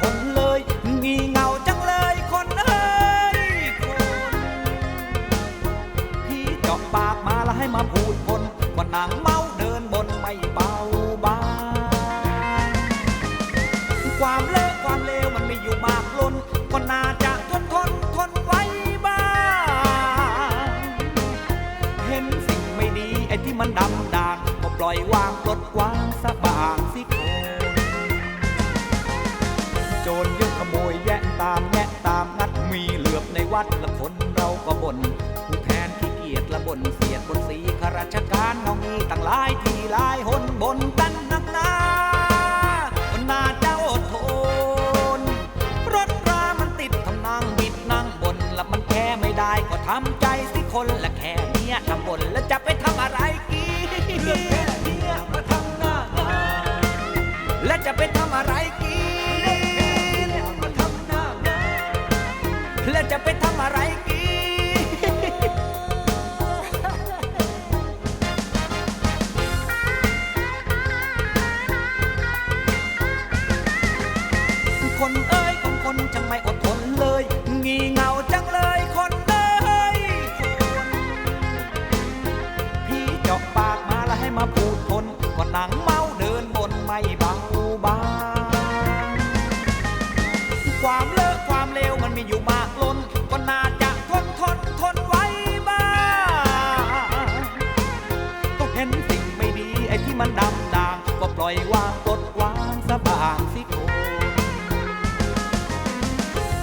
ทนเลยมีเงาจังเลยคนเอ้ยคนพี่จอกปากมาแล้วให้มาพูดคนว่าหนางเมาเดินบนไม่เบาบางความเลอะความเลวมันไม่อยู่มากล้นก็น่าจะทนทนทนไว้บ้างเห็นสิ่งไม่ดีไอ้ที่มันดำด่างก็ปล่อยวางปลดวางสบางสิ วัดละคนเราก็บน่นผู้แทนขี้เกียจละบนเสียดบนสีข้าราชการเรามีตั้งหลายที่หลายหนบนกันนักหนาคนน่าจะอดทนรถรามันติดทำนางบิดนั่งบนล้วมันแก้ไม่ได้ก็ทำใจสิคนละแค่เนี้ยทำบนแล้วจะไปทำอะไรกินเรื่องแค่เนี้ยมาทำหน้างานและจะไปทำอะไรกิ และจะไปทำอะไรกินคนเอ้ยคนคนจังไม่อด ล่อยวางปลดวางสะบางสิคน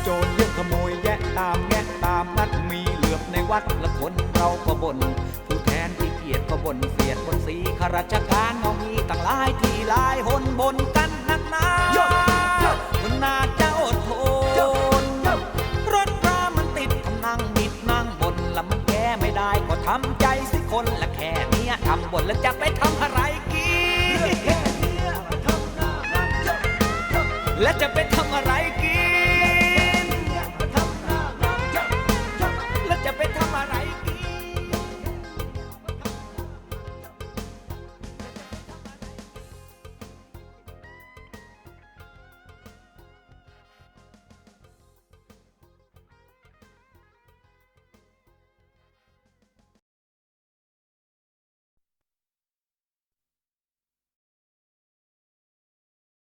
โจรเยอะขโมยแยะตามแงะตามนัดมีเหลือบในวัดละคนเราก็บน่นผู้แทนที่เกียจก็บ่นเสียดบนสีข้าราชการเรามีตั้งหลายที่หลายหนบนกันนักหนามันน่าจะอดทนรถรามันติดทำนั่งบิดนั่งบนล้วมันแก้ไม่ได้ก็ทำใจสิคนละแค่เนี้ยทำบนแล้วจะไปทำอะไร และจะไปทำอะไร